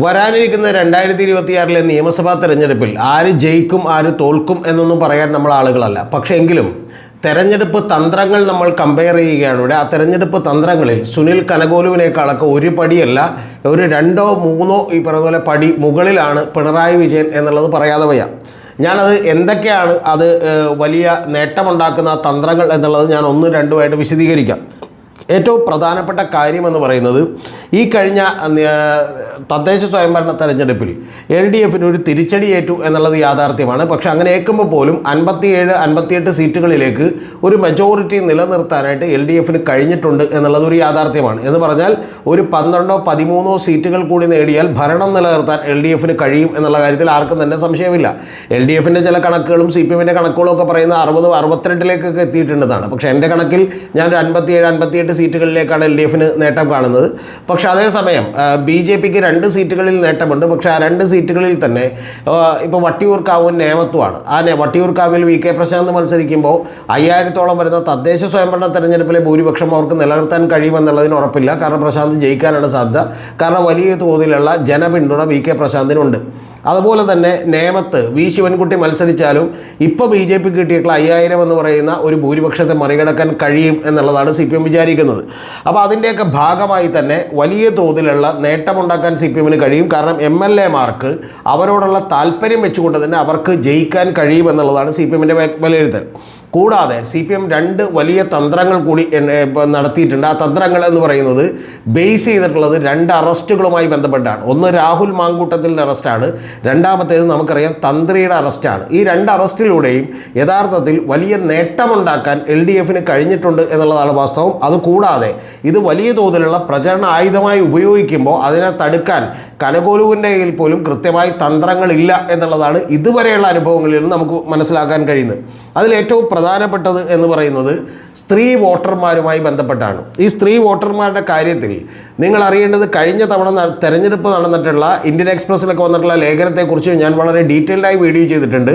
വരാനിരിക്കുന്ന രണ്ടായിരത്തി ഇരുപത്തിയാറിലെ നിയമസഭാ തെരഞ്ഞെടുപ്പിൽ ആര് ജയിക്കും ആര് തോൽക്കും എന്നൊന്നും പറയാൻ നമ്മൾ ആളുകളല്ല. പക്ഷേ എങ്കിലും തെരഞ്ഞെടുപ്പ് തന്ത്രങ്ങൾ നമ്മൾ കമ്പയർ ചെയ്യുകയാണ്. ഇവിടെ ആ തെരഞ്ഞെടുപ്പ് തന്ത്രങ്ങളിൽ സുനിൽ കനകോലുവിനേക്കാളൊക്കെ ഒരു പടിയല്ല ഒരു രണ്ടോ മൂന്നോ ഈ പറഞ്ഞ പോലെ പടി മുകളിലാണ് പിണറായി വിജയൻ എന്നുള്ളത് പറയാതെ വയ്യ. ഞാനത് എന്തൊക്കെയാണ് അത് വലിയ നേട്ടമുണ്ടാക്കുന്ന തന്ത്രങ്ങൾ എന്നുള്ളത് ഞാൻ ഒന്നും രണ്ടുമായിട്ട് വിശദീകരിക്കാം. ഏറ്റവും പ്രധാനപ്പെട്ട കാര്യമെന്ന് പറയുന്നത് ഈ കഴിഞ്ഞ തദ്ദേശ സ്വയംഭരണ തെരഞ്ഞെടുപ്പിൽ എൽ ഡി എഫിന് ഒരു തിരിച്ചടിയേറ്റു എന്നുള്ളത് യാഥാർത്ഥ്യമാണ്. പക്ഷെ അങ്ങനെ ഏൽക്കുമ്പോൾ പോലും അൻപത്തിയേഴ് അൻപത്തിയെട്ട് സീറ്റുകളിലേക്ക് ഒരു മെജോറിറ്റി നിലനിർത്താനായിട്ട് എൽ ഡി എഫിന് കഴിഞ്ഞിട്ടുണ്ട് എന്നുള്ളത് ഒരു യാഥാർത്ഥ്യമാണ്. എന്ന് പറഞ്ഞാൽ ഒരു പന്ത്രണ്ടോ പതിമൂന്നോ സീറ്റുകൾ കൂടി നേടിയാൽ ഭരണം നിലനിർത്താൻ എൽ ഡി എഫിന് കഴിയും എന്നുള്ള കാര്യത്തിൽ ആർക്കും തന്നെ സംശയമില്ല. എൽ ഡി എഫിന്റെ ചില കണക്കുകളും സി പി എമ്മിന്റെ കണക്കുകളും ഒക്കെ പറയുന്നത് അറുപത് അറുപത്തിരണ്ടിലേക്കൊക്കെ എത്തിയിട്ടുണ്ടെന്നാണ്. പക്ഷേ എന്റെ കണക്കിൽ ഞാൻ ഒരു അൻപത്തിയേഴ് അൻപത്തിയെട്ട് സീറ്റുകളിലേക്കാണ് എൽ ഡി എഫിന് നേട്ടം കാണുന്നത്. പക്ഷെ അതേസമയം ബി ജെ പിക്ക് രണ്ട് സീറ്റുകളിൽ നേട്ടമുണ്ട്. പക്ഷേ ആ രണ്ട് സീറ്റുകളിൽ തന്നെ ഇപ്പോൾ വട്ടിയൂർക്കാവും നേമത്വമാണ്. ആ വട്ടിയൂർക്കാവിൽ വി കെ പ്രശാന്ത് മത്സരിക്കുമ്പോൾ അയ്യായിരത്തോളം വരുന്ന തദ്ദേശ സ്വയംഭരണ തെരഞ്ഞെടുപ്പിലെ ഭൂരിപക്ഷം അവർക്ക് നിലനിർത്താൻ കഴിയുമെന്നുള്ളതിന് ഉറപ്പില്ല. കാരണം പ്രശാന്ത് ജയിക്കാനാണ് സാധ്യത. കാരണം വലിയ തോതിലുള്ള ജനപിന്തുണ വി കെ പ്രശാന്തിനുണ്ട്. അതുപോലെ തന്നെ നേമത്ത് വി ശിവൻകുട്ടി മത്സരിച്ചാലും ഇപ്പോൾ ബി ജെ പി കിട്ടിയിട്ടുള്ള അയ്യായിരം എന്ന് പറയുന്ന ഒരു ഭൂരിപക്ഷത്തെ മറികടക്കാൻ കഴിയും എന്നുള്ളതാണ് സി പി എം വിചാരിക്കുന്നത്. അപ്പോൾ അതിന്റെയൊക്കെ ഭാഗമായി തന്നെ വലിയ തോതിലുള്ള നേട്ടമുണ്ടാക്കാൻ സി പി എമ്മിന് കഴിയും. കാരണം എം എൽ എമാർക്ക് അവരോടുള്ള താല്പര്യം വെച്ചുകൊണ്ട് തന്നെ അവർക്ക് ജയിക്കാൻ കഴിയും എന്നുള്ളതാണ് സി പി എമ്മിന്റെ വിലയിരുത്തൽ. കൂടാതെ സി പി എം രണ്ട് വലിയ തന്ത്രങ്ങൾ കൂടി നടത്തിയിട്ടുണ്ട്. ആ തന്ത്രങ്ങൾ എന്ന് പറയുന്നത് ബേസ് ചെയ്തിട്ടുള്ളത് രണ്ട് അറസ്റ്റുകളുമായി ബന്ധപ്പെട്ടാണ്. ഒന്ന് രാഹുൽ മാങ്കൂട്ടത്തിന്റെ അറസ്റ്റാണ് രണ്ടാമത്തേത് നമുക്കറിയാം തന്ത്രിയുടെ അറസ്റ്റാണ് ഈ രണ്ട് അറസ്റ്റിലൂടെയും യഥാർത്ഥത്തിൽ വലിയ നേട്ടമുണ്ടാക്കാൻ എൽ ഡി എഫിന് കഴിഞ്ഞിട്ടുണ്ട് എന്നുള്ളതാണ് വാസ്തവം. അതുകൂടാതെ ഇത് വലിയ തോതിലുള്ള പ്രചരണ ആയുധമായി ഉപയോഗിക്കുമ്പോൾ അതിനെ തടുക്കാൻ കനകോലുവിന്റെ കയ്യിൽ പോലും കൃത്യമായി തന്ത്രങ്ങളില്ല എന്നുള്ളതാണ് ഇതുവരെയുള്ള അനുഭവങ്ങളിൽ നിന്ന് നമുക്ക് മനസ്സിലാക്കാൻ കഴിയുന്നത്. അതിലേറ്റവും പ്രധാനപ്പെട്ടത് എന്ന് പറയുന്നത് സ്ത്രീ വോട്ടർമാരുമായി ബന്ധപ്പെട്ടാണ്. ഈ സ്ത്രീ വോട്ടർമാരുടെ കാര്യത്തിൽ നിങ്ങൾ അറിയേണ്ടത് കഴിഞ്ഞ തവണ തെരഞ്ഞെടുപ്പ് നടന്നിട്ടുള്ള ഇന്ത്യൻ എക്സ്പ്രസ്സിലൊക്കെ വന്നിട്ടുള്ള ലേഖനത്തെക്കുറിച്ച് ഞാൻ വളരെ ഡീറ്റെയിൽഡായി വീഡിയോ ചെയ്തിട്ടുണ്ട്.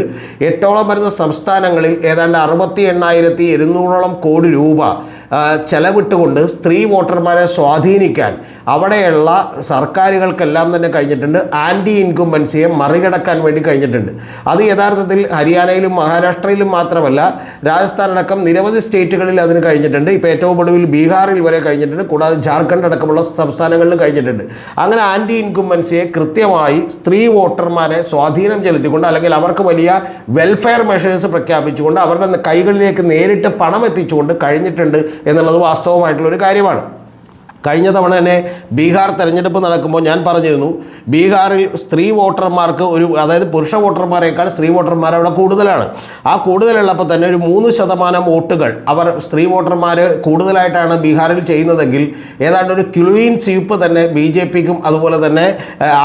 എട്ടോളം വരുന്ന സംസ്ഥാനങ്ങളിൽ ഏതാണ്ട് അറുപത്തി എണ്ണായിരത്തി എഴുന്നൂറോളം കോടി രൂപ ചെലവിട്ടുകൊണ്ട് സ്ത്രീ വോട്ടർമാരെ സ്വാധീനിക്കാൻ അവിടെയുള്ള സർക്കാരുകൾക്കെല്ലാം തന്നെ കഴിഞ്ഞിട്ടുണ്ട്. ആന്റി ഇൻകുംബൻസിയെ മറികടക്കാൻ വേണ്ടി കഴിഞ്ഞിട്ടുണ്ട്. അത് യഥാർത്ഥത്തിൽ ഹരിയാനയിലും മഹാരാഷ്ട്രയിലും മാത്രമല്ല രാജസ്ഥാൻ അടക്കം നിരവധി സ്റ്റേറ്റുകളിൽ അതിന് കഴിഞ്ഞിട്ടുണ്ട്. ഇപ്പോൾ ഏറ്റവും ഒടുവിൽ ബീഹാറിൽ വരെ കഴിഞ്ഞിട്ടുണ്ട്. കൂടാതെ ജാർഖണ്ഡ് അടക്കമുള്ള സംസ്ഥാനങ്ങളിലും കഴിഞ്ഞിട്ടുണ്ട്. അങ്ങനെ ആന്റി ഇൻകുംബൻസിയെ കൃത്യമായി സ്ത്രീ വോട്ടർമാരെ സ്വാധീനം ചെലുത്തിക്കൊണ്ട് അല്ലെങ്കിൽ അവർക്ക് വലിയ വെൽഫെയർ മെഷേഴ്സ് പ്രഖ്യാപിച്ചുകൊണ്ട് അവരുടെ കൈകളിലേക്ക് നേരിട്ട് പണം എത്തിച്ചുകൊണ്ട് കഴിഞ്ഞിട്ടുണ്ട് എന്നുള്ളത് വാസ്തവമായിട്ടുള്ളൊരു കാര്യമാണ്. കഴിഞ്ഞ തവണ തന്നെ ബീഹാർ തെരഞ്ഞെടുപ്പ് നടക്കുമ്പോൾ ഞാൻ പറഞ്ഞിരുന്നു ബീഹാറിൽ സ്ത്രീ വോട്ടർമാർക്ക് ഒരു അതായത് പുരുഷ വോട്ടർമാരെക്കാൾ സ്ത്രീ വോട്ടർമാർ അവിടെ കൂടുതലാണ്. ആ കൂടുതലുള്ളപ്പോൾ തന്നെ ഒരു മൂന്ന് ശതമാനം വോട്ടുകൾ അവർ സ്ത്രീ വോട്ടർമാർ കൂടുതലായിട്ടാണ് ബീഹാറിൽ ചെയ്യുന്നതെങ്കിൽ ഏതാണ്ട് ഒരു ക്ലീൻ സ്വീപ്പ് തന്നെ ബി ജെ പിക്കും അതുപോലെ തന്നെ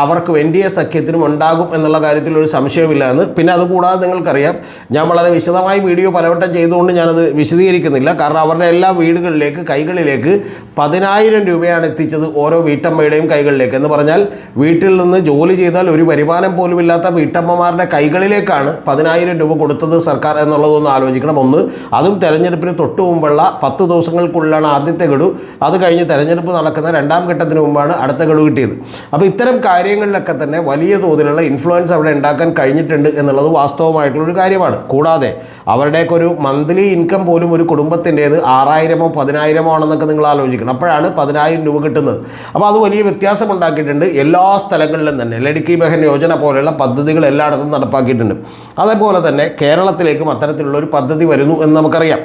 അവർക്ക് എൻ ഡി എ സഖ്യത്തിനും ഉണ്ടാകും എന്നുള്ള കാര്യത്തിൽ ഒരു സംശയമില്ല എന്ന്. പിന്നെ അതുകൂടാതെ നിങ്ങൾക്കറിയാം ഞാൻ വളരെ വിശദമായി വീഡിയോ പലവട്ടം ചെയ്തുകൊണ്ട് ഞാനത് വിശദീകരിക്കുന്നില്ല. കാരണം അവരുടെ എല്ലാ വീടുകളിലേക്ക് കൈകളിലേക്ക് പതിനായിരം രൂപയാണ് എത്തിച്ചത് ഓരോ വീട്ടമ്മയുടെയും കൈകളിലേക്ക്. എന്ന് പറഞ്ഞാൽ വീട്ടിൽ നിന്ന് ജോലി ചെയ്താൽ ഒരു വരുമാനം പോലും ഇല്ലാത്ത വീട്ടമ്മമാരുടെ കൈകളിലേക്കാണ് പതിനായിരം രൂപ കൊടുത്തത് സർക്കാർ എന്നുള്ളതൊന്ന് ആലോചിക്കണം. ഒന്ന് അതും തെരഞ്ഞെടുപ്പിന് തൊട്ട് മുമ്പുള്ള പത്ത് ദിവസങ്ങൾക്കുള്ളിലാണ് ആദ്യത്തെ ഗഡു. അത് കഴിഞ്ഞ് തെരഞ്ഞെടുപ്പ് നടക്കുന്ന രണ്ടാം ഘട്ടത്തിന് മുമ്പാണ് അടുത്ത ഗഡു കിട്ടിയത്. അപ്പോൾ ഇത്തരം കാര്യങ്ങളിലൊക്കെ തന്നെ വലിയ തോതിലുള്ള ഇൻഫ്ലുവൻസ് അവിടെ ഉണ്ടാക്കാൻ കഴിഞ്ഞിട്ടുണ്ട് എന്നുള്ളത് വാസ്തവമായിട്ടുള്ളൊരു കാര്യമാണ്. കൂടാതെ അവരുടെയൊക്കെ ഒരു മന്ത്ലി ഇൻകം പോലും ഒരു കുടുംബത്തിന്റേത് ആറായിരമോ പതിനായിരമോ ആണെന്നൊക്കെ നിങ്ങൾ ആലോചിക്കണം. അപ്പോഴാണ് പതിനായിരം രൂപ കിട്ടുന്നത്. അപ്പോൾ അത് വലിയ വ്യത്യാസം ഉണ്ടാക്കിയിട്ടുണ്ട് എല്ലാ സ്ഥലങ്ങളിലും തന്നെ ലടുക്കി ബഹൻ യോജന പോലെയുള്ള പദ്ധതികൾ എല്ലായിടത്തും നടപ്പാക്കിയിട്ടുണ്ട്. അതേപോലെ തന്നെ കേരളത്തിലേക്കും അത്തരത്തിലുള്ള ഒരു പദ്ധതി വരുന്നു എന്ന് നമുക്കറിയാം.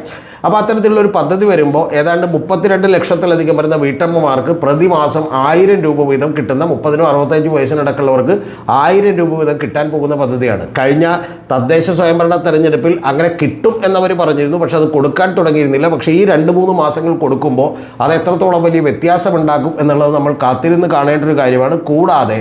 അപ്പോൾ അത്തരത്തിലുള്ള ഒരു പദ്ധതി വരുമ്പോൾ ഏതാണ്ട് മുപ്പത്തിരണ്ട് ലക്ഷത്തിലധികം വരുന്ന വീട്ടമ്മമാർക്ക് പ്രതിമാസം ആയിരം രൂപ വീതം കിട്ടുന്ന മുപ്പതിനും അറുപത്തഞ്ച് വയസ്സിനടക്കുള്ളവർക്ക് ആയിരം രൂപ വീതം കിട്ടാൻ പോകുന്ന പദ്ധതിയാണ്. കഴിഞ്ഞ തദ്ദേശ സ്വയംഭരണ തെരഞ്ഞെടുപ്പിൽ അങ്ങനെ കിട്ടും എന്നവർ പറഞ്ഞിരുന്നു. പക്ഷേ അത് കൊടുക്കാൻ തുടങ്ങിയിരുന്നില്ല. പക്ഷേ ഈ രണ്ട് മൂന്ന് മാസങ്ങൾ കൊടുക്കുമ്പോൾ അത് എത്രത്തോളം വലിയ വ്യത്യാസമുണ്ടാക്കും എന്നുള്ളത് നമ്മൾ കാത്തിരുന്ന് കാണേണ്ട ഒരു കാര്യമാണ്. കൂടാതെ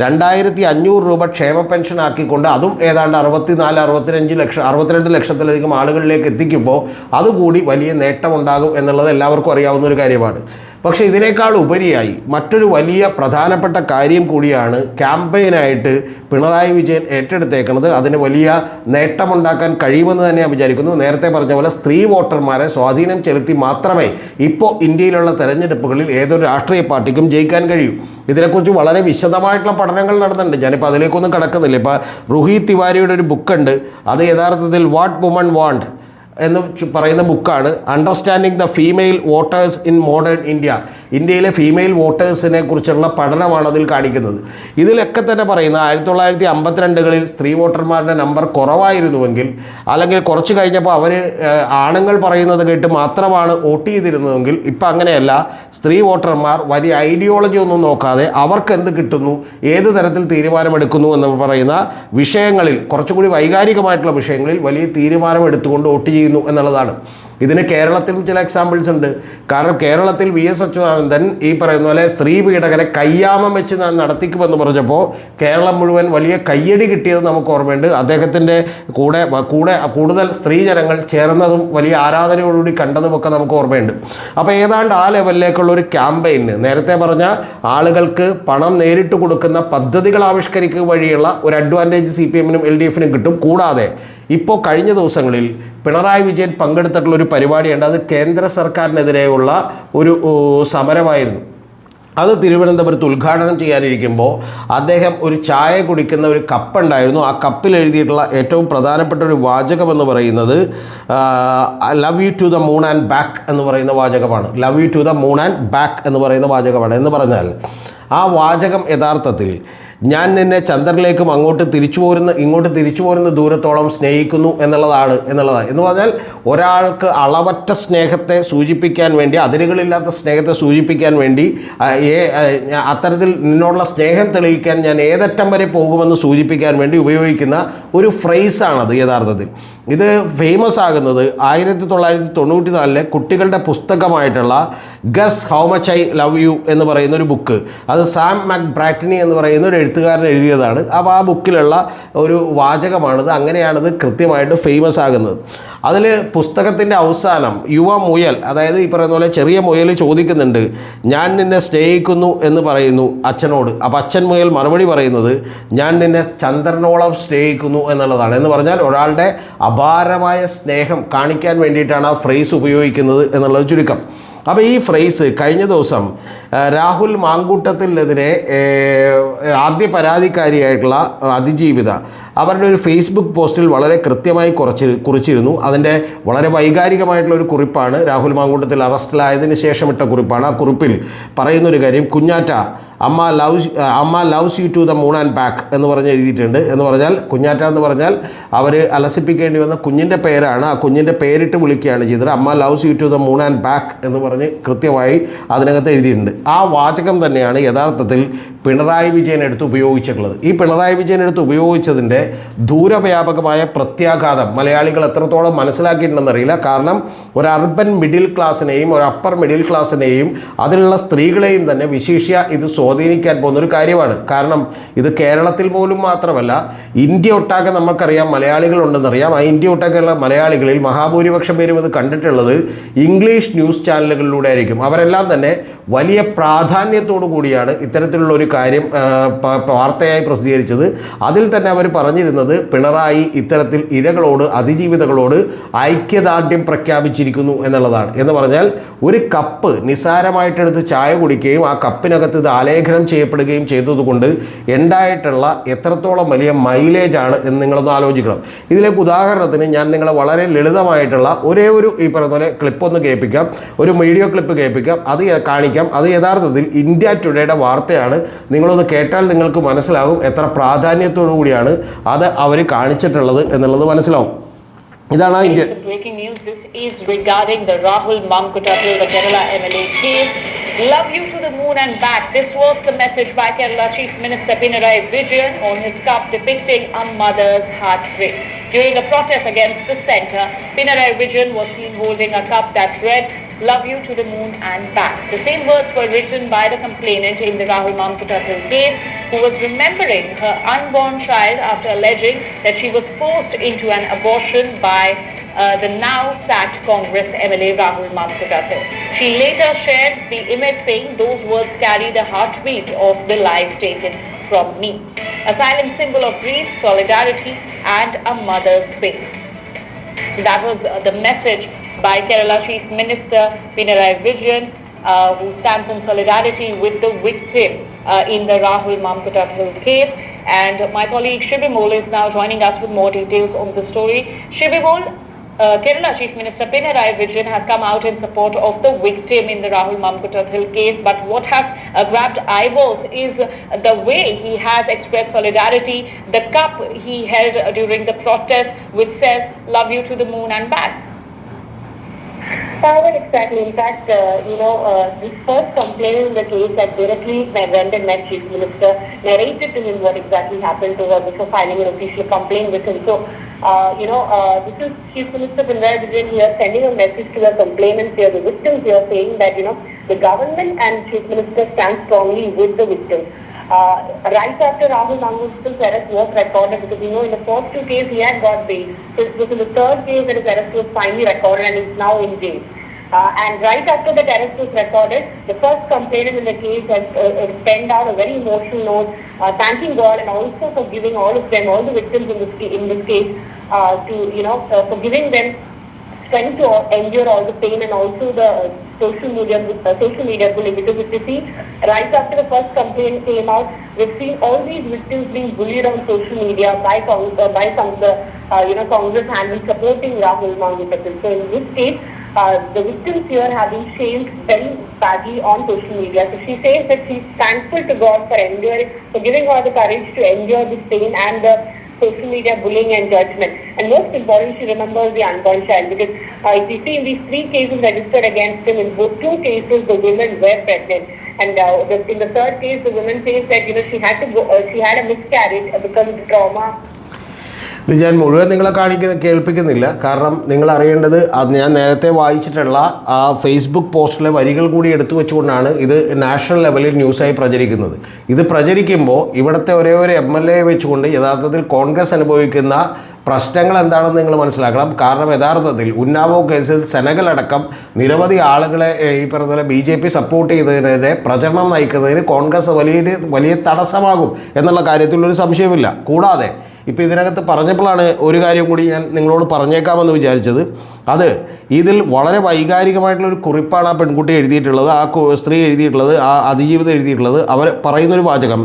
രണ്ടായിരത്തി അഞ്ഞൂറ് രൂപ ക്ഷേമ പെൻഷൻ ആക്കിക്കൊണ്ട് അതും ഏതാണ്ട് അറുപത്തിനാല് അറുപത്തിരഞ്ച് ലക്ഷം അറുപത്തിരണ്ട് ലക്ഷത്തിലധികം ആളുകളിലേക്ക് എത്തിക്കുമ്പോൾ അതുകൂടി വലിയ നേട്ടമുണ്ടാകും എന്നുള്ളത് എല്ലാവർക്കും അറിയാവുന്ന ഒരു കാര്യമാണ്. പക്ഷേ ഇതിനേക്കാൾ ഉപരിയായി മറ്റൊരു വലിയ പ്രധാനപ്പെട്ട കാര്യം കൂടിയാണ് ക്യാമ്പയിനായിട്ട് പിണറായി വിജയൻ ഏറ്റെടുത്തേക്കുന്നത് അതിന് വലിയ നേട്ടമുണ്ടാക്കാൻ കഴിയുമെന്ന് തന്നെ ഞാൻ വിചാരിക്കുന്നു. നേരത്തെ പറഞ്ഞ പോലെ സ്ത്രീ വോട്ടർമാരെ സ്വാധീനം ചെലുത്തി മാത്രമേ ഇപ്പോൾ ഇന്ത്യയിലുള്ള തെരഞ്ഞെടുപ്പുകളിൽ ഏതൊരു രാഷ്ട്രീയ പാർട്ടിക്കും ജയിക്കാൻ കഴിയൂ. ഇതിനെക്കുറിച്ച് വളരെ വിശദമായിട്ടുള്ള പഠനങ്ങൾ നടന്നിട്ടുണ്ട്. ഞാനിപ്പോൾ അതിലേക്കൊന്നും കടക്കുന്നില്ല. ഇപ്പോൾ റുഹി തിവാരിയുടെ ഒരു ബുക്കുണ്ട്. അത് യഥാർത്ഥത്തിൽ വാട്ട് വുമൺ വാണ്ട്? എന്ന് പറയുന്ന ബുക്കാണ്. Understanding the female voters in modern India ഇന്ത്യയിലെ ഫീമെയിൽ വോട്ടേഴ്സിനെ കുറിച്ചുള്ള പഠനമാണ് അതിൽ കാണിക്കുന്നത്. ഇതിലൊക്കെ തന്നെ പറയുന്ന ആയിരത്തി തൊള്ളായിരത്തി അമ്പത്തിരണ്ടുകളിൽ സ്ത്രീ വോട്ടർമാരുടെ നമ്പർ കുറവായിരുന്നുവെങ്കിൽ അല്ലെങ്കിൽ കുറച്ച് കഴിഞ്ഞപ്പോൾ അവർ ആണുങ്ങൾ പറയുന്നത് കേട്ട് മാത്രമാണ് വോട്ട് ചെയ്തിരുന്നതെങ്കിൽ ഇപ്പം അങ്ങനെയല്ല. സ്ത്രീ വോട്ടർമാർ വലിയ ഐഡിയോളജി ഒന്നും നോക്കാതെ അവർക്ക് എന്ത് കിട്ടുന്നു? ഏത് തരത്തിൽ തീരുമാനമെടുക്കുന്നു എന്ന് പറയുന്ന വിഷയങ്ങളിൽ കുറച്ചുകൂടി വൈകാരികമായിട്ടുള്ള വിഷയങ്ങളിൽ വലിയ തീരുമാനം എടുത്തുകൊണ്ട് വോട്ട് ചെയ്യുന്നു എന്നുള്ളതാണ്. ഇതിന് കേരളത്തിലും ചില എക്സാമ്പിൾസ് ഉണ്ട്. കാരണം കേരളത്തിൽ വി എസ് അച്യുതാനന്ദൻ ഈ പറയുന്ന പോലെ സ്ത്രീ പീഡകരെ കയ്യാമം വെച്ച് ഞാൻ നടത്തിക്കുമെന്ന് പറഞ്ഞപ്പോൾ കേരളം മുഴുവൻ വലിയ കയ്യടി കിട്ടിയത് നമുക്ക് ഓർമ്മയുണ്ട്. അദ്ദേഹത്തിന്റെ കൂടെ കൂടെ കൂടുതൽ സ്ത്രീ ജനങ്ങൾ ചേർന്നതും വലിയ ആരാധനയോടുകൂടി കണ്ടതുമൊക്കെ നമുക്ക് ഓർമ്മയുണ്ട്. അപ്പോൾ ഏതാണ്ട് ആ ലെവലിലേക്കുള്ള ഒരു ക്യാമ്പയിന് നേരത്തെ പറഞ്ഞ ആളുകൾക്ക് പണം നേരിട്ട് കൊടുക്കുന്ന പദ്ധതികൾ ആവിഷ്കരിക്കുക വഴിയുള്ള ഒരു അഡ്വാന്റേജ് സി പി എമ്മിനും എൽ ഡി എഫിനും കിട്ടും. കൂടാതെ ഇപ്പോൾ കഴിഞ്ഞ ദിവസങ്ങളിൽ പിണറായി വിജയൻ പങ്കെടുത്തിട്ടുള്ള ഒരു പരിപാടിയുണ്ട്. അത് കേന്ദ്ര സർക്കാരിനെതിരെയുള്ള ഒരു സമരമായിരുന്നു. അത് തിരുവനന്തപുരത്ത് ഉദ്ഘാടനം ചെയ്യാനിരിക്കുമ്പോൾ അദ്ദേഹം ഒരു ചായ കുടിക്കുന്ന ഒരു കപ്പുണ്ടായിരുന്നു. ആ കപ്പിൽ എഴുതിയിട്ടുള്ള ഏറ്റവും പ്രധാനപ്പെട്ട ഒരു വാചകം എന്ന് പറയുന്നത് love you to the moon and back എന്ന് പറയുന്ന വാചകമാണ്. Love you to the moon and back എന്ന് പറയുന്ന വാചകമാണ്. എന്ന് പറഞ്ഞാൽ ആ വാചകം യഥാർത്ഥത്തിൽ ഞാൻ നിന്നെ ചന്ദ്രനിലേക്കും അങ്ങോട്ട് തിരിച്ചു പോരുന്ന ഇങ്ങോട്ട് തിരിച്ചു പോരുന്ന ദൂരത്തോളം സ്നേഹിക്കുന്നു എന്നുള്ളതാണ് എന്നുള്ളതാണ്. എന്ന് പറഞ്ഞാൽ ഒരാൾക്ക് അളവറ്റ സ്നേഹത്തെ സൂചിപ്പിക്കാൻ വേണ്ടി അതിരുകളില്ലാത്ത സ്നേഹത്തെ സൂചിപ്പിക്കാൻ വേണ്ടി അത്തരത്തിൽ നിന്നോടുള്ള സ്നേഹം തെളിയിക്കാൻ ഞാൻ ഏതറ്റം വരെ പോകുമെന്ന് സൂചിപ്പിക്കാൻ വേണ്ടി ഉപയോഗിക്കുന്ന ഒരു ഫ്രേസാണത് യഥാർത്ഥത്തിൽ. ഇത് ഫേമസ് ആകുന്നത് ആയിരത്തി തൊള്ളായിരത്തി തൊണ്ണൂറ്റി നാലിലെ കുട്ടികളുടെ പുസ്തകമായിട്ടുള്ള guess how much I love you എന്ന് പറയുന്ന ഒരു ബുക്ക് അത് സാം മാക് ബ്രാറ്റിനി എന്ന് പറയുന്ന ഒരു എഴുത്തുകാരൻ എഴുതിയതാണ്. അപ്പോൾ ആ ബുക്കിലുള്ള ഒരു വാചകമാണിത്. അങ്ങനെയാണിത് കൃത്യമായിട്ട് ഫേമസ് ആകുന്നത്. അതിൽ പുസ്തകത്തിന്റെ അവസാനം യുവ മുയൽ അതായത് ഈ പറയുന്ന പോലെ ചെറിയ മുയൽ ചോദിക്കുന്നുണ്ട് ഞാൻ നിന്നെ സ്നേഹിക്കുന്നു എന്ന് പറയുന്നു അച്ഛനോട്. അപ്പോൾ അച്ഛൻ മുയൽ മറുപടി പറയുന്നത് ഞാൻ നിന്നെ ചന്ദ്രനോളം സ്നേഹിക്കുന്നു എന്നുള്ളതാണ്. എന്ന് പറഞ്ഞാൽ ഒരാളുടെ അപാരമായ സ്നേഹം കാണിക്കാൻ വേണ്ടിയിട്ടാണ് ആ ഫ്രേസ് ഉപയോഗിക്കുന്നത് എന്നുള്ളത് ചുരുക്കം. അപ്പോൾ ഈ ഫ്രേസ് കഴിഞ്ഞ ദിവസം രാഹുൽ മാങ്കൂട്ടത്തിനെതിരെ ആദ്യ പരാതിക്കാരിയായിട്ടുള്ള അതിജീവിത അവരുടെ ഒരു ഫേസ്ബുക്ക് പോസ്റ്റിൽ വളരെ കൃത്യമായി കുറച്ച് കുറിച്ചിരുന്നു. അതിന്റെ വളരെ വൈകാരികമായിട്ടുള്ള ഒരു കുറിപ്പാണ്. രാഹുൽ മാങ്കൂട്ടത്തിൽ അറസ്റ്റിലായതിന് ശേഷം ഇട്ട കുറിപ്പാണ്. ആ കുറിപ്പിൽ പറയുന്നൊരു കാര്യം കുഞ്ഞാറ്റ അമ്മ ലവ് അമ്മ loves you to the moon and back എന്ന് പറഞ്ഞ് എഴുതിയിട്ടുണ്ട്. എന്ന് പറഞ്ഞാൽ കുഞ്ഞാറ്റ എന്ന് പറഞ്ഞാൽ അവർ അലസിപ്പിക്കേണ്ടി വന്ന കുഞ്ഞിന്റെ പേരാണ്. ആ കുഞ്ഞിന്റെ പേരിട്ട് വിളിക്കുകയാണ് ചെയ്തത്. അമ്മ loves you to the moon and back എന്ന് പറഞ്ഞ് കൃത്യമായി അതിനകത്ത് എഴുതിയിട്ടുണ്ട്. ആ വാചകം തന്നെയാണ് യഥാർത്ഥത്തിൽ പിണറായി വിജയൻ എടുത്ത് ഉപയോഗിച്ചിട്ടുള്ളത്. ഈ പിണറായി വിജയൻ എടുത്ത് ഉപയോഗിച്ചതിന്റെ ദൂരവ്യാപകമായ പ്രത്യാഘാതം മലയാളികൾ എത്രത്തോളം മനസ്സിലാക്കിയിട്ടുണ്ടെന്നറിയില്ല. കാരണം ഒരു അർബൻ മിഡിൽ ക്ലാസ്സിനെയും ഒരു അപ്പർ മിഡിൽ ക്ലാസ്സിനെയും അതിലുള്ള സ്ത്രീകളെയും തന്നെ വിശേഷ്യ ഇത് സ്വാധീനിക്കാൻ പോകുന്ന ഒരു കാര്യമാണ്. കാരണം ഇത് കേരളത്തിൽ പോലും മാത്രമല്ല ഇന്ത്യ ഒട്ടാകെ നമുക്കറിയാം മലയാളികളുണ്ടെന്നറിയാം. ആ ഇന്ത്യ ഒട്ടാകെയുള്ള മലയാളികളിൽ മഹാഭൂരിപക്ഷം പേരും ഇത് കണ്ടിട്ടുള്ളത് ഇംഗ്ലീഷ് ന്യൂസ് ചാനലുകളിലൂടെ ആയിരിക്കും. അവരെല്ലാം തന്നെ വലിയ പ്രാധാന്യത്തോടു കൂടിയാണ് ഇത്തരത്തിലുള്ള ഒരു കാര്യം വാർത്തയായി പ്രസിദ്ധീകരിച്ചത്. അതിൽ തന്നെ അവർ പറഞ്ഞിരുന്നത് പിണറായി ഇത്തരത്തിൽ ഇരകളോട് അതിജീവിതകളോട് ഐക്യദാർഢ്യം പ്രഖ്യാപിച്ചിരിക്കുന്നു എന്നുള്ളതാണ്. എന്ന് പറഞ്ഞാൽ ഒരു കപ്പ് നിസ്സാരമായിട്ടെടുത്ത് ചായ കുടിക്കുകയും ആ കപ്പിനകത്ത് ഇത് ആലേഖനം ചെയ്യപ്പെടുകയും ചെയ്തതുകൊണ്ട് ഉണ്ടായിട്ടുള്ള എത്രത്തോളം വലിയ മൈലേജ് ആണ് എന്ന് നിങ്ങളൊന്ന് ആലോചിക്കണം. ഇതിലേക്ക് ഉദാഹരണത്തിന് ഞാൻ നിങ്ങളെ വളരെ ലളിതമായിട്ടുള്ള ഒരേ ഒരു ഈ പറയുന്ന പോലെ ക്ലിപ്പൊന്ന് കേൾപ്പിക്കാം. ഒരു വീഡിയോ ക്ലിപ്പ് കേൾപ്പിക്കാം. അത് കാണിക്കാം. അത് യഥാർത്ഥത്തിൽ ഇന്ത്യ ടുഡേയുടെ വാർത്തയാണ്. നിങ്ങളൊന്ന് കേട്ടാൽ നിങ്ങൾക്ക് മനസ്സിലാകും എത്ര പ്രാധാന്യത്തോടു കൂടിയാണ് അത് അവർ കാണിച്ചിട്ടുള്ളത് എന്നുള്ളത് മനസ്സിലാവും ഇതാണ് India. Love you to the moon and back. This was the message by Kerala Chief Minister Pinarayi Vijayan on his cup depicting a mother's heartbreak. During a protest against the centre, Pinarayi Vijayan was seen holding a cup that read, Love you to the moon and back. The same words were written by the complainant in the Rahul Mamkutatil case, who was remembering her unborn child after alleging that she was forced into an abortion by uh, the now sacked Congress MLA Rahul Mamkutathil. She later shared the image saying those words carry the heartbeat of the life taken from me. A silent symbol of grief, solidarity, and a mother's pain. So that was uh, the message by Kerala Chief Minister Pinarayi Vijayan, uh, who stands in solidarity with the victim uh, in the Rahul Mamkutathil case. And my colleague Shibimol is now joining us with more details on the story. Shibimol, uh, Kerala Chief Minister Pinarayi Vijayan has come out in support of the victim in the Rahul Mamkutathil case. But what has uh, grabbed eyeballs is the way he has expressed solidarity, the cup he held during the protest, which says, Love you to the moon and back. Well, exactly. In fact, uh, you know, uh, the first complaint in the case that directly went and met Chief Minister, narrated to him what exactly happened to her before filing an official complaint with him. So, uh, you know, uh, this is Chief Minister Pinarayi Vijayan here sending a message to the complainants here, the victims here, saying that, you know, the government and Chief Minister stand strongly with the victims. Uh, right after Rahul Mangushkal's arrest was recorded, because you know in the first two cases he had got bail. So was in the third case that his arrest was finally recorded and he's now in jail. Uh, and right after the arrest was recorded, the first complainant in the case has uh, uh, penned out a very emotional note, uh, thanking God and also for giving all of them, all the victims in this, in this case, uh, to, you know, uh, for giving them strength to endure all the pain and also the social media social media bullying because if you see right after the first complaint came out we've seen all these victims being bullied on social media by by some of the you know Congress handles supporting Rahul Mangupatil. So in this case uh, the victims here have been shamed very badly on social media. So she says that she's thankful to God for enduring, for giving her the courage to endure this pain and the social media bullying and judgment. And most important, she remembers the unborn child because uh, if you see in these three cases registered against him, in both two cases the women were pregnant. And uh, the, in the third case, the woman says that you know she had to go, uh, she had a miscarriage because of the trauma ഇത് ഞാൻ മുഴുവൻ നിങ്ങളെ കാണിക്കുന്ന കേൾപ്പിക്കുന്നില്ല. കാരണം നിങ്ങൾ അറിയേണ്ടത് ഞാൻ നേരത്തെ വായിച്ചിട്ടുള്ള ആ ഫേസ്ബുക്ക് പോസ്റ്റിലെ വരികൾ കൂടി എടുത്തു വെച്ചുകൊണ്ടാണ് ഇത് നാഷണൽ ലെവലിൽ ന്യൂസായി പ്രചരിക്കുന്നത്. ഇത് പ്രചരിക്കുമ്പോൾ ഇവിടുത്തെ ഒരേ ഒരു എം എൽ എ വെച്ചുകൊണ്ട് യഥാർത്ഥത്തിൽ കോൺഗ്രസ് അനുഭവിക്കുന്ന പ്രശ്നങ്ങൾ എന്താണെന്ന് നിങ്ങൾ മനസ്സിലാക്കണം. കാരണം യഥാർത്ഥത്തിൽ ഉന്നാവോ കേസിൽ സെനഗൽ അടക്കം നിരവധി ആളുകളെ ഈ പറഞ്ഞ പോലെ ബി ജെ പി സപ്പോർട്ട് ചെയ്തതിനെതിരെ പ്രചരണം നയിക്കുന്നതിന് കോൺഗ്രസ് വലിയ വലിയ തടസ്സമാകും എന്നുള്ള കാര്യത്തിൽ ഒരു സംശയമില്ല. കൂടാതെ ഇപ്പോൾ ഇതിനകത്ത് പറഞ്ഞപ്പോഴാണ് ഒരു കാര്യം കൂടി ഞാൻ നിങ്ങളോട് പറഞ്ഞേക്കാമെന്ന് വിചാരിച്ചത്. അത് ഇതിൽ വളരെ വൈകാരികമായിട്ടുള്ളൊരു കുറിപ്പാണ് ആ പെൺകുട്ടി എഴുതിയിട്ടുള്ളത് ആ സ്ത്രീ എഴുതിയിട്ടുള്ളത് ആ അതിജീവിതം എഴുതിയിട്ടുള്ളത്. അവർ പറയുന്നൊരു വാചകം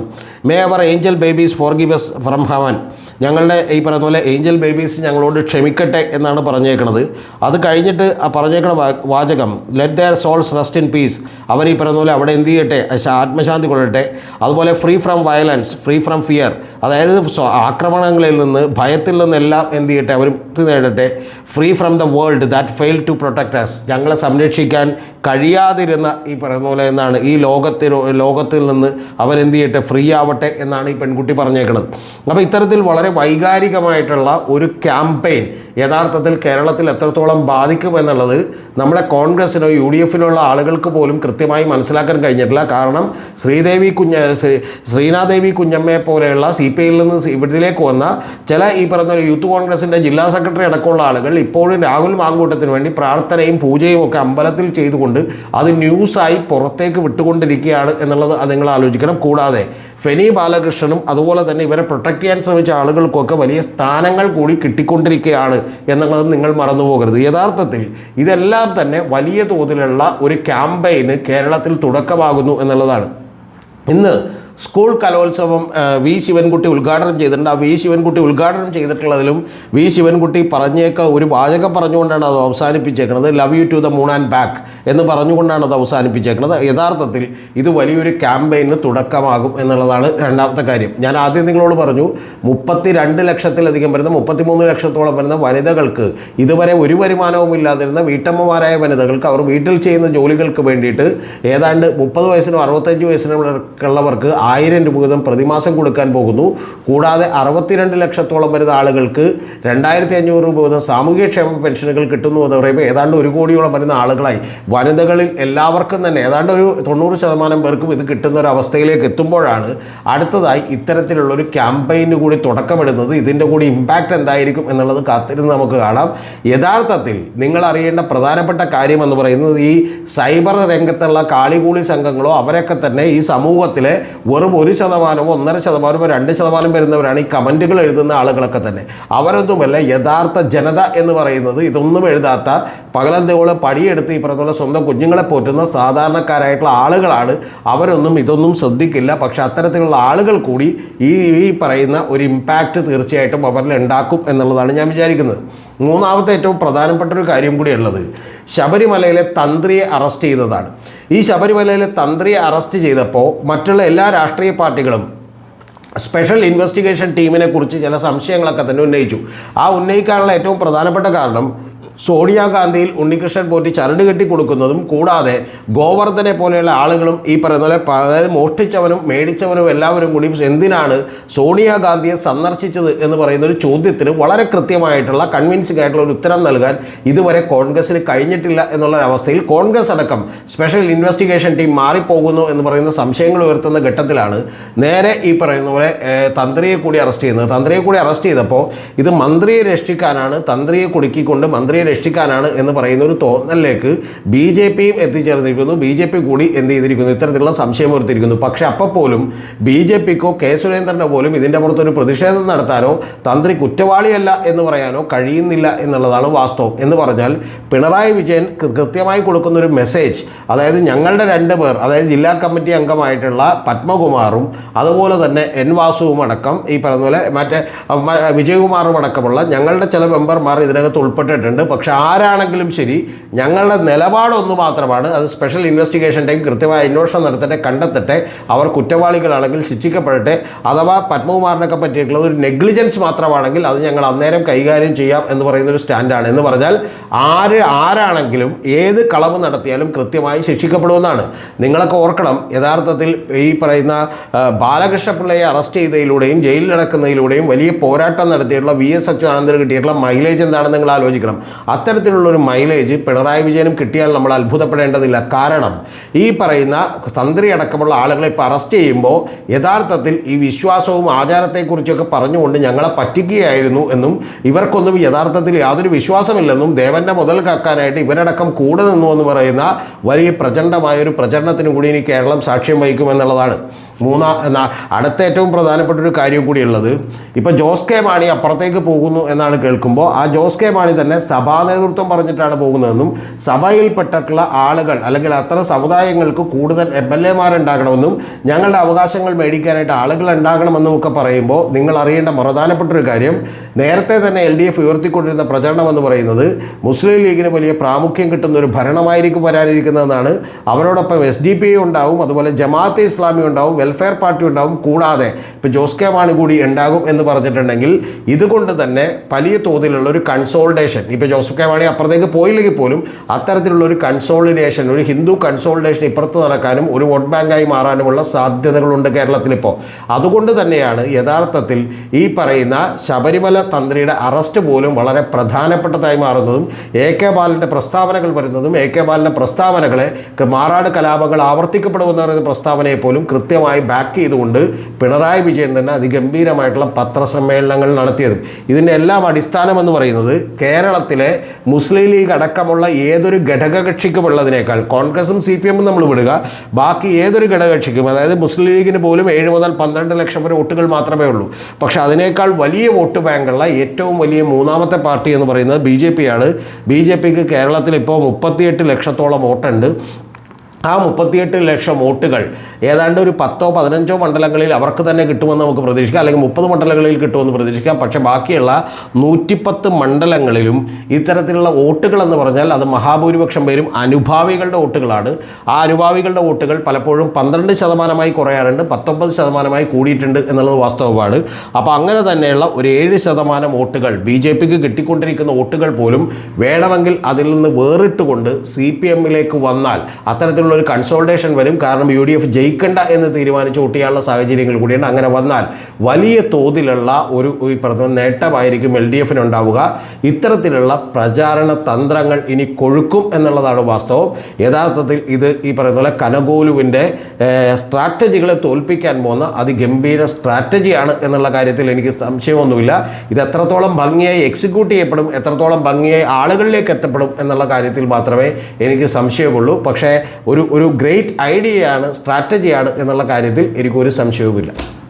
may our angel babies for gives from heaven ഞങ്ങളുടെ ഈ പറയുന്ന പോലെ ഏഞ്ചൽ ബേബീസ് ഞങ്ങളോട് ക്ഷമിക്കട്ടെ എന്നാണ് പറഞ്ഞേക്കുന്നത് അത് കഴിഞ്ഞിട്ട് ആ പറഞ്ഞേക്കണ വാചകം let their souls rest in peace അവർ ഈ പറയുന്ന പോലെ അവിടെ എന്ത് ചെയ്യട്ടെ ആത്മശാന്തി കൊള്ളട്ടെ. അതുപോലെ free from violence free from fear അതായത് ആക്രമണങ്ങളിൽ നിന്ന് ഭയത്തിൽ നിന്നെല്ലാം എന്ത് ചെയ്യട്ടെ അവർ നേടട്ടെ. Free from the world that fail to protect us ഞങ്ങളെ സംരക്ഷിക്കാൻ കഴിയാതിരുന്ന ഈ പറയുന്ന പോലെ എന്നാണ് ഈ ലോകത്തിൽ ലോകത്തിൽ നിന്ന് അവരെന്ത് ചെയ്യട്ടെ ഫ്രീ ആവട്ടെ എന്നാണ് ഈ പെൺകുട്ടി പറഞ്ഞേക്കുന്നത് അപ്പോൾ ഇത്തരത്തിൽ വളരെ വൈകാരികമായിട്ടുള്ള ഒരു ക്യാമ്പയിൻ യഥാർത്ഥത്തിൽ കേരളത്തിൽ എത്രത്തോളം ബാധിക്കും എന്നുള്ളത് നമ്മുടെ കോൺഗ്രസ്സിനോ യു ഡി എഫിനുള്ള ആളുകൾക്ക് പോലും കൃത്യമായി മനസ്സിലാക്കാൻ കഴിഞ്ഞിട്ടില്ല. കാരണം ശ്രീദേവി കുഞ്ഞ ശ്രീ- ശ്രീനാദേവി കുഞ്ഞമ്മയെ പോലെയുള്ള സി പി ഐയിൽ നിന്ന് ഇവിടത്തിലേക്ക് വന്ന ചില ഈ പറഞ്ഞ യൂത്ത് കോൺഗ്രസിന്റെ ജില്ലാ സെക്രട്ടറി അടക്കമുള്ള ആളുകൾ ഇപ്പോഴും രാഹുൽ മാങ്കൂട്ടത്തിന് വേണ്ടി പ്രാർത്ഥനയും പൂജയും ഒക്കെ അമ്പലത്തിൽ ചെയ്തുകൊണ്ട് അത് ന്യൂസായി പുറത്തേക്ക് വിട്ടുകൊണ്ടിരിക്കുകയാണ് എന്നുള്ളത് അത് നിങ്ങൾ ആലോചിക്കണം. കൂടാതെ ഫെനി ബാലകൃഷ്ണനും അതുപോലെ തന്നെ ഇവരെ പ്രൊട്ടക്ട് ചെയ്യാൻ ശ്രമിച്ച ആളുകൾക്കൊക്കെ വലിയ സ്ഥാനങ്ങൾ കൂടി കിട്ടിക്കൊണ്ടിരിക്കുകയാണ് എന്നുള്ളത് നിങ്ങൾ മറന്നുപോകരുത്. യഥാർത്ഥത്തിൽ ഇതെല്ലാം തന്നെ വലിയ തോതിലുള്ള ഒരു ക്യാമ്പയിന് കേരളത്തിൽ തുടക്കമാകുന്നു എന്നുള്ളതാണ്. ഇന്ന് സ്കൂൾ കലോത്സവം വി ശിവൻകുട്ടി ഉദ്ഘാടനം ചെയ്തിട്ടുണ്ട്. ആ വി ശിവൻകുട്ടി ഉദ്ഘാടനം ചെയ്തിട്ടുള്ളതിലും വി ശിവൻകുട്ടി പറഞ്ഞേക്ക ഒരു വാചകം പറഞ്ഞുകൊണ്ടാണ് അത് അവസാനിപ്പിച്ചേക്കുന്നത് love you to the moon and back എന്ന് പറഞ്ഞുകൊണ്ടാണ് അത് അവസാനിപ്പിച്ചേക്കുന്നത് യഥാർത്ഥത്തിൽ ഇത് വലിയൊരു ക്യാമ്പയിന് തുടക്കമാകും എന്നുള്ളതാണ് രണ്ടാമത്തെ കാര്യം. ഞാൻ ആദ്യം നിങ്ങളോട് പറഞ്ഞു മുപ്പത്തി രണ്ട് ലക്ഷത്തിലധികം വരുന്ന മുപ്പത്തിമൂന്ന് ലക്ഷത്തോളം വരുന്ന വനിതകൾക്ക് ഇതുവരെ ഒരു വരുമാനവും ഇല്ലാതിരുന്ന വീട്ടമ്മമാരായ വനിതകൾക്ക് അവർ വീട്ടിൽ ചെയ്യുന്ന ജോലികൾക്ക് വേണ്ടിയിട്ട് ഏതാണ്ട് മുപ്പത് വയസ്സിനും അറുപത്തഞ്ച് വയസ്സിനും ഉള്ളവർക്ക് ആയിരം രൂപ വീതം പ്രതിമാസം കൊടുക്കാൻ പോകുന്നു. കൂടാതെ അറുപത്തിരണ്ട് ലക്ഷത്തോളം വരുന്ന ആളുകൾക്ക് രണ്ടായിരത്തി അഞ്ഞൂറ് രൂപ വീതം സാമൂഹ്യക്ഷേമ പെൻഷനുകൾ കിട്ടുന്നു എന്ന് പറയുമ്പോൾ ഏതാണ്ട് ഒരു കോടിയോളം വരുന്ന ആളുകളായി. വനിതകളിൽ എല്ലാവർക്കും തന്നെ ഏതാണ്ട് ഒരു തൊണ്ണൂറ് ശതമാനം പേർക്കും ഇത് കിട്ടുന്ന ഒരു അവസ്ഥയിലേക്ക് എത്തുമ്പോഴാണ് അടുത്തതായി ഇത്തരത്തിലുള്ള ഒരു ക്യാമ്പയിന് കൂടി തുടക്കമിടുന്നത്. ഇതിന്റെ കൂടി ഇമ്പാക്റ്റ് എന്തായിരിക്കും എന്നുള്ളത് കാത്തിരുന്ന് നമുക്ക് കാണാം. യഥാർത്ഥത്തിൽ നിങ്ങൾ അറിയേണ്ട പ്രധാനപ്പെട്ട കാര്യം എന്ന് പറയുന്നത് ഈ സൈബർ രംഗത്തുള്ള കാളികൂളി സംഘങ്ങളോ അവരൊക്കെ തന്നെ ഈ സമൂഹത്തിലെ വെറും ഒരു ശതമാനമോ ഒന്നര ശതമാനമോ രണ്ട് ശതമാനം വരുന്നവരാണ് ഈ കമന്റുകൾ എഴുതുന്ന ആളുകളൊക്കെ തന്നെ. അവരൊന്നുമല്ല യഥാർത്ഥ ജനത എന്ന് പറയുന്നത് ഇതൊന്നും എഴുതാത്ത പകലന്തോളം പടിയെടുത്ത് ഈ പറഞ്ഞുള്ള സ്വന്തം കുഞ്ഞുങ്ങളെ പോറ്റുന്ന സാധാരണക്കാരായിട്ടുള്ള ആളുകളാണ്. അവരൊന്നും ഇതൊന്നും ശ്രദ്ധിക്കില്ല. പക്ഷേ അത്തരത്തിലുള്ള ആളുകൾ കൂടി ഈ ഈ പറയുന്ന ഒരു ഇമ്പാക്റ്റ് തീർച്ചയായിട്ടും അവരിൽ ഉണ്ടാക്കും എന്നുള്ളതാണ് ഞാൻ വിചാരിക്കുന്നത്. മൂന്നാമത്തെ ഏറ്റവും പ്രധാനപ്പെട്ട ഒരു കാര്യം കൂടിയുള്ളത് ശബരിമലയിലെ തന്ത്രിയെ അറസ്റ്റ് ചെയ്തതാണ്. ഈ ശബരിമലയിലെ തന്ത്രിയെ അറസ്റ്റ് ചെയ്തപ്പോൾ മറ്റുള്ള എല്ലാ രാഷ്ട്രീയ പാർട്ടികളും സ്പെഷ്യൽ ഇൻവെസ്റ്റിഗേഷൻ ടീമിനെ കുറിച്ച് ചില സംശയങ്ങളൊക്കെ തന്നെ ഉന്നയിച്ചു. ആ ഉന്നയിക്കാനുള്ള ഏറ്റവും പ്രധാനപ്പെട്ട കാരണം സോണിയാഗാന്ധിയിൽ ഉണ്ണികൃഷ്ണൻ പോറ്റി ചരട് കെട്ടി കൊടുക്കുന്നതും കൂടാതെ ഗോവർദ്ധനെ പോലെയുള്ള ആളുകളും ഈ പറയുന്ന പോലെ അതായത് മോഷ്ടിച്ചവനും മേടിച്ചവനും എല്ലാവരും കൂടി എന്തിനാണ് സോണിയാഗാന്ധിയെ സന്ദർശിച്ചത് എന്ന് പറയുന്ന ഒരു ചോദ്യത്തിന് വളരെ കൃത്യമായിട്ടുള്ള കൺവിൻസിംഗ് ആയിട്ടുള്ള ഒരു ഉത്തരം നൽകാൻ ഇതുവരെ കോൺഗ്രസിന് കഴിഞ്ഞിട്ടില്ല എന്നുള്ള അവസ്ഥയിൽ കോൺഗ്രസ് അടക്കം സ്പെഷ്യൽ ഇൻവെസ്റ്റിഗേഷൻ ടീം മാറിപ്പോകുന്നു എന്ന് പറയുന്ന സംശയങ്ങൾ ഉയർത്തുന്ന ഘട്ടത്തിലാണ് നേരെ ഈ പറയുന്ന പോലെ തന്ത്രിയെ കൂടി അറസ്റ്റ് ചെയ്യുന്നത്. തന്ത്രിയെ കൂടി അറസ്റ്റ് ചെയ്തപ്പോൾ ഇത് മന്ത്രിയെ രക്ഷിക്കാനാണ് തന്ത്രിയെ കുടുക്കിക്കൊണ്ട് മന്ത്രിയെ രക്ഷിക്കാനാണ് എന്ന് പറയുന്ന ഒരു തോന്നലിലേക്ക് ബി ജെ പിയും എത്തിച്ചേർന്നിരിക്കുന്നു. ബി ജെ പി കൂടി എന്ത് ചെയ്തിരിക്കുന്നു? ഇത്തരത്തിലുള്ള സംശയം ഉയർത്തിയിരിക്കുന്നു. പക്ഷേ അപ്പോൾ പോലും ബി ജെ പിക്കോ കെ സുരേന്ദ്രനോ പോലും ഇതിന്റെ പുറത്തൊരു പ്രതിഷേധം നടത്താനോ തന്ത്രി കുറ്റവാളിയല്ല എന്ന് പറയാനോ കഴിയുന്നില്ല എന്നുള്ളതാണ് വാസ്തവം. എന്ന് പറഞ്ഞാൽ പിണറായി വിജയൻ കൃത്യമായി കൊടുക്കുന്ന ഒരു മെസ്സേജ് അതായത് ഞങ്ങളുടെ രണ്ട് പേർ അതായത് ജില്ലാ കമ്മിറ്റി അംഗമായിട്ടുള്ള പത്മകുമാറും അതുപോലെ തന്നെ എൻ വാസുവും അടക്കം ഈ പറഞ്ഞ പോലെ മറ്റേ വിജയകുമാറും അടക്കമുള്ള ഞങ്ങളുടെ ചില മെമ്പർമാർ ഇതിനകത്ത് ഉൾപ്പെട്ടിട്ടുണ്ട്. പക്ഷെ ആരാണെങ്കിലും ശരി ഞങ്ങളുടെ നിലപാടൊന്നു മാത്രമാണ് അത് സ്പെഷ്യൽ ഇൻവെസ്റ്റിഗേഷൻ ടൈം കൃത്യമായി അന്വേഷണം നടത്തട്ടെ കണ്ടെത്തട്ടെ അവർ കുറ്റവാളികളാണെങ്കിൽ ശിക്ഷിക്കപ്പെടട്ടെ അഥവാ പത്മകുമാറിനൊക്കെ പറ്റിയിട്ടുള്ള ഒരു നെഗ്ലിജൻസ് മാത്രമാണെങ്കിൽ അത് ഞങ്ങൾ അന്നേരം കൈകാര്യം ചെയ്യാം എന്ന് പറയുന്ന ഒരു സ്റ്റാൻഡാണ് എന്ന് പറഞ്ഞാൽ ആര് ആരാണെങ്കിലും ഏത് കളവ് നടത്തിയാലും കൃത്യമായി ശിക്ഷിക്കപ്പെടുമെന്നാണ്. നിങ്ങളൊക്കെ ഓർക്കണം യഥാർത്ഥത്തിൽ ഈ പറയുന്ന ബാലകൃഷ്ണപിള്ളയെ അറസ്റ്റ് ചെയ്തതിലൂടെയും ജയിലിലടക്കുന്നതിലൂടെയും വലിയ പോരാട്ടം നടത്തിയിട്ടുള്ള വി എസ് അച്യുതാനന്ദന് കിട്ടിയിട്ടുള്ള മൈലേജ് എന്താണെന്ന് നിങ്ങൾ ആലോചിക്കണം. അത്തരത്തിലുള്ള ഒരു മൈലേജ് പിണറായി വിജയനും കിട്ടിയാൽ നമ്മൾ അത്ഭുതപ്പെടേണ്ടതില്ല. കാരണം ഈ പറയുന്ന തന്ത്രി അടക്കമുള്ള ആളുകളെ ഇപ്പോൾ അറസ്റ്റ് ചെയ്യുമ്പോൾ യഥാർത്ഥത്തിൽ ഈ വിശ്വാസവും ആചാരത്തെക്കുറിച്ചൊക്കെ പറഞ്ഞുകൊണ്ട് ഞങ്ങളെ പറ്റിക്കുകയായിരുന്നു എന്നും ഇവർക്കൊന്നും യഥാർത്ഥത്തിൽ യാതൊരു വിശ്വാസമില്ലെന്നും ദേവന്റെ മുതൽ കാക്കാനായിട്ട് ഇവരടക്കം കൂടെ നിന്നു എന്ന് പറയുന്ന വലിയ പ്രചണ്ഡമായ ഒരു പ്രചരണത്തിന് കൂടി ഇനി കേരളം സാക്ഷ്യം വഹിക്കുമെന്നുള്ളതാണ്. മൂന്നാ അടുത്ത ഏറ്റവും പ്രധാനപ്പെട്ട ഒരു കാര്യം കൂടിയുള്ളത്. ഇപ്പോൾ ജോസ് കെ മാണി അപ്പുറത്തേക്ക് പോകുന്നു എന്നാണ് കേൾക്കുമ്പോൾ ആ ജോസ് കെ മാണി തന്നെ സഭാ നേതൃത്വം പറഞ്ഞിട്ടാണ് പോകുന്നതെന്നും സഭയിൽപ്പെട്ടിട്ടുള്ള ആളുകൾ അല്ലെങ്കിൽ അത്ര സമുദായങ്ങൾക്ക് കൂടുതൽ എം എൽ എമാരുണ്ടാകണമെന്നും ഞങ്ങളുടെ അവകാശങ്ങൾ മേടിക്കാനായിട്ട് ആളുകൾ ഉണ്ടാകണമെന്നും ഒക്കെ പറയുമ്പോൾ നിങ്ങൾ അറിയേണ്ട പ്രധാനപ്പെട്ടൊരു കാര്യം നേരത്തെ തന്നെ എൽ ഡി എഫ് ഉയർത്തിക്കൊണ്ടിരുന്ന പ്രചരണം എന്ന് പറയുന്നത് മുസ്ലിം ലീഗിന് വലിയ പ്രാമുഖ്യം കിട്ടുന്ന ഒരു ഭരണമായിരിക്കും വരാനിരിക്കുന്നതെന്നാണ്. അവരോടൊപ്പം എസ് ഡി പി ഉണ്ടാവും അതുപോലെ ജമാഅത്തെ ഇസ്ലാമി ഉണ്ടാവും വെൽഫെയർ പാർട്ടി ഉണ്ടാകും കൂടാതെ ഇപ്പോൾ ജോസ് കെ മാണി കൂടി ഉണ്ടാകും എന്ന് പറഞ്ഞിട്ടുണ്ടെങ്കിൽ ഇതുകൊണ്ട് തന്നെ വലിയ തോതിലുള്ള ഒരു കൺസോൾട്ടേഷൻ ഇപ്പോൾ ജോസഫ് കെ മാണി അപ്പുറത്തേക്ക് പോയില്ലെങ്കിൽ പോലും അത്തരത്തിലുള്ള ഒരു കൺസോളിഡേഷൻ ഒരു ഹിന്ദു കൺസോളിഡേഷൻ ഇപ്പുറത്ത് നടക്കാനും ഒരു വോട്ട് ബാങ്കായി മാറാനുമുള്ള സാധ്യതകളുണ്ട് കേരളത്തിലിപ്പോൾ അതുകൊണ്ട് തന്നെയാണ് യഥാർത്ഥത്തിൽ ഈ പറയുന്ന ശബരിമല തന്ത്രിയുടെ അറസ്റ്റ് പോലും വളരെ പ്രധാനപ്പെട്ടതായി മാറുന്നതും എ കെ ബാലന്റെ പ്രസ്താവനകൾ വരുന്നതും എ കെ ബാലന്റെ പ്രസ്താവനകളെ മാറാട് കലാപങ്ങൾ ആവർത്തിക്കപ്പെടുമെന്ന് പറയുന്ന പ്രസ്താവനയെ പോലും കൃത്യമായി ബാക്ക് ചെയ്തുകൊണ്ട് പിണറായി വിജയൻ തന്നെ അതിഗംഭീരമായിട്ടുള്ള പത്രസമ്മേളനങ്ങൾ നടത്തിയത്. ഇതിന്റെ എല്ലാം അടിസ്ഥാനം എന്ന് പറയുന്നത് കേരളത്തിലെ മുസ്ലിം ലീഗ് അടക്കമുള്ള ഏതൊരു ഘടകകക്ഷിക്കും ഉള്ളതിനേക്കാൾ കോൺഗ്രസും സി പി എമ്മും നമ്മൾ വിടുക. ബാക്കി ഏതൊരു ഘടകകക്ഷിക്കും അതായത് മുസ്ലിം ലീഗിന് പോലും ഏഴ് മുതൽ പന്ത്രണ്ട് ലക്ഷം വരെ വോട്ടുകൾ മാത്രമേ ഉള്ളൂ. പക്ഷേ അതിനേക്കാൾ വലിയ വോട്ട് ബാങ്കുള്ള ഏറ്റവും വലിയ മൂന്നാമത്തെ പാർട്ടി എന്ന് പറയുന്നത് ബി ജെ പി ആണ്. ബി ജെ പിക്ക് കേരളത്തിൽ ഇപ്പോൾ മുപ്പത്തിയെട്ട് ലക്ഷത്തോളം വോട്ടുണ്ട്. ആ മുപ്പത്തിയെട്ട് ലക്ഷം വോട്ടുകൾ ഏതാണ്ട് ഒരു പത്തോ പതിനഞ്ചോ മണ്ഡലങ്ങളിൽ അവർക്ക് തന്നെ കിട്ടുമെന്ന് നമുക്ക് പ്രതീക്ഷിക്കാം. അല്ലെങ്കിൽ മുപ്പത് മണ്ഡലങ്ങളിൽ കിട്ടുമെന്ന് പ്രതീക്ഷിക്കാം. പക്ഷേ ബാക്കിയുള്ള നൂറ്റിപ്പത്ത് മണ്ഡലങ്ങളിലും ഇത്തരത്തിലുള്ള വോട്ടുകൾ എന്ന് പറഞ്ഞാൽ അത് മഹാഭൂരിപക്ഷം പേരും അനുഭാവികളുടെ വോട്ടുകളാണ്. ആ അനുഭാവികളുടെ വോട്ടുകൾ പലപ്പോഴും പന്ത്രണ്ട് ശതമാനമായി കുറയാറുണ്ട് പത്തൊമ്പത് ശതമാനമായി കൂടിയിട്ടുണ്ട് എന്നുള്ളത് വാസ്തവമാണ്. അപ്പോൾ അങ്ങനെ തന്നെയുള്ള ഒരു ഏഴ് ശതമാനം വോട്ടുകൾ ബി ജെ പിക്ക് കിട്ടിക്കൊണ്ടിരിക്കുന്ന വോട്ടുകൾ പോലും വേണമെങ്കിൽ അതിൽ നിന്ന് വേറിട്ടുകൊണ്ട് സി പി എമ്മിലേക്ക് വന്നാൽ അത്തരത്തിലുള്ള ഒരു കൺസോൾട്ടേഷൻ വരും. കാരണം യു ഡി എഫ് ജയിക്കണ്ട എന്ന് തീരുമാനിച്ച് ഒട്ടിയാനുള്ള സാഹചര്യങ്ങൾ കൂടിയുണ്ട്. അങ്ങനെ വന്നാൽ വലിയ തോതിലുള്ള ഒരു നേട്ടമായിരിക്കും എൽ ഡി എഫിന് ഉണ്ടാവുക ഇത്തരത്തിലുള്ള പ്രചാരണ തന്ത്രങ്ങൾ ഇനി കൊഴുക്കും എന്നുള്ളതാണ് വാസ്തവം. യഥാർത്ഥത്തിൽ ഇത് ഈ പറയുന്ന പോലെ കനകോലുവിന്റെ സ്ട്രാറ്റജികളെ തോൽപ്പിക്കാൻ പോകുന്ന അതിഗംഭീര സ്ട്രാറ്റജിയാണ് എന്നുള്ള കാര്യത്തിൽ എനിക്ക് സംശയമൊന്നുമില്ല. ഇത് എത്രത്തോളം ഭംഗിയായി എക്സിക്യൂട്ട് ചെയ്യപ്പെടും എത്രത്തോളം ഭംഗിയായി ആളുകളിലേക്ക് എത്തപ്പെടും എന്നുള്ള കാര്യത്തിൽ മാത്രമേ എനിക്ക് സംശയമുള്ളൂ. പക്ഷേ ഒരു ഒരു ഗ്രേറ്റ് ഐഡിയയാണ് സ്ട്രാറ്റജിയാണ് എന്നുള്ള കാര്യത്തിൽ എനിക്കൊരു സംശയവുമില്ല.